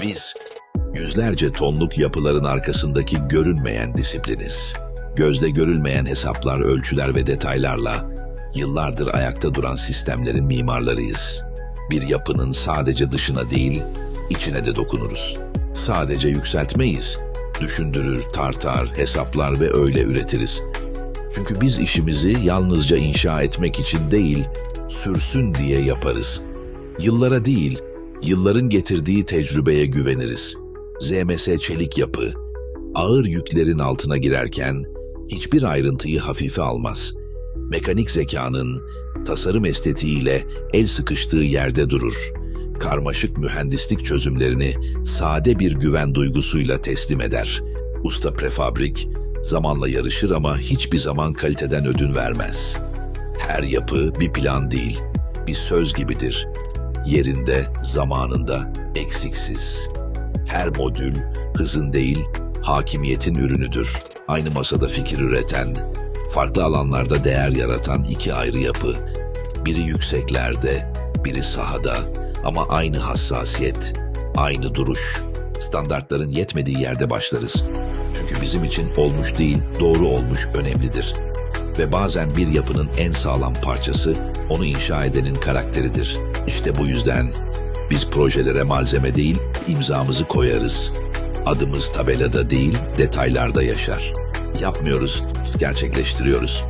Biz yüzlerce tonluk yapıların arkasındaki görünmeyen disipliniz. Gözde görülmeyen hesaplar, ölçüler ve detaylarla yıllardır ayakta duran sistemlerin mimarlarıyız. Bir yapının sadece dışına değil, içine de dokunuruz. Sadece yükseltmeyiz. Düşündürür, tartar, hesaplar ve öyle üretiriz. Çünkü biz işimizi yalnızca inşa etmek için değil, sürsün diye yaparız. Yıllara değil, yılların getirdiği tecrübeye güveniriz. ZMS çelik yapı, ağır yüklerin altına girerken hiçbir ayrıntıyı hafife almaz. Mekanik zekanın tasarım estetiğiyle el sıkıştığı yerde durur. Karmaşık mühendislik çözümlerini sade bir güven duygusuyla teslim eder. Usta prefabrik zamanla yarışır ama hiçbir zaman kaliteden ödün vermez. Her yapı bir plan değil, bir söz gibidir. Yerinde, zamanında, eksiksiz. Her modül hızın değil, hakimiyetin ürünüdür. Aynı masada fikir üreten, farklı alanlarda değer yaratan iki ayrı yapı. Biri yükseklerde, biri sahada ama aynı hassasiyet, aynı duruş. Standartların yetmediği yerde başlarız. Çünkü bizim için olmuş değil, doğru olmuş önemlidir. Ve bazen bir yapının en sağlam parçası onu inşa edenin karakteridir. İşte bu yüzden biz projelere malzeme değil, imzamızı koyarız. Adımız tabelada değil, detaylarda yaşar. Yapmıyoruz, gerçekleştiriyoruz.